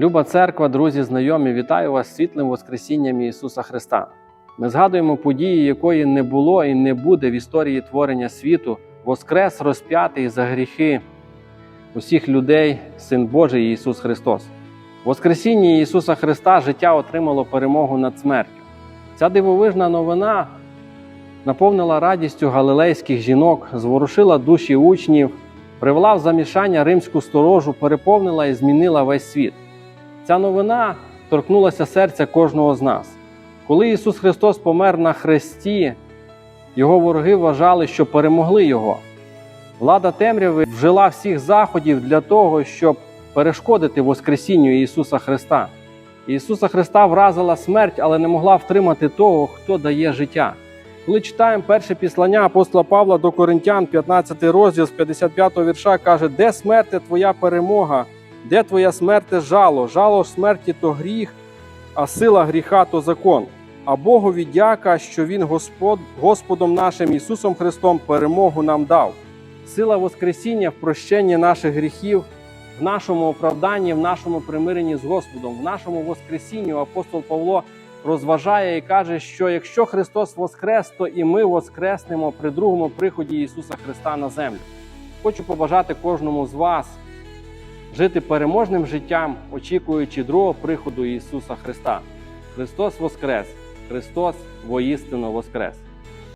Люба церква, друзі, знайомі, вітаю вас світлим Воскресінням Ісуса Христа. Ми згадуємо події, якої не було і не буде в історії творення світу, воскрес розп'ятий за гріхи усіх людей, Син Божий Ісус Христос. В Воскресінні Ісуса Христа життя отримало перемогу над смертю. Ця дивовижна новина наповнила радістю галилейських жінок, зворушила душі учнів, привела в замішання римську сторожу, переповнила і змінила весь світ. Ця новина торкнулася серця кожного з нас. Коли Ісус Христос помер на хресті, його вороги вважали, що перемогли Його. Влада темряви вжила всіх заходів для того, щоб перешкодити Воскресінню Ісуса Христа. Ісуса Христа вразила смерть, але не могла втримати того, хто дає життя. Коли читаємо перше післання апостола Павла до Коринтян, 15 розділ з 55 вірша, каже: Де смерти твоя перемога? Де твоя смерти жало? Жало смерті то гріх, а сила гріха то закон. А Богові дяка, що Він Господ, Господом нашим Ісусом Христом перемогу нам дав. Сила Воскресіння в прощенні наших гріхів, в нашому оправданні, в нашому примиренні з Господом, в нашому Воскресінні апостол Павло розважає і каже, що якщо Христос воскрес, то і ми воскреснемо при другому приході Ісуса Христа на землю. Хочу побажати кожному з вас жити переможним життям, очікуючи другого приходу Ісуса Христа. Христос Воскрес! Христос воістину Воскрес!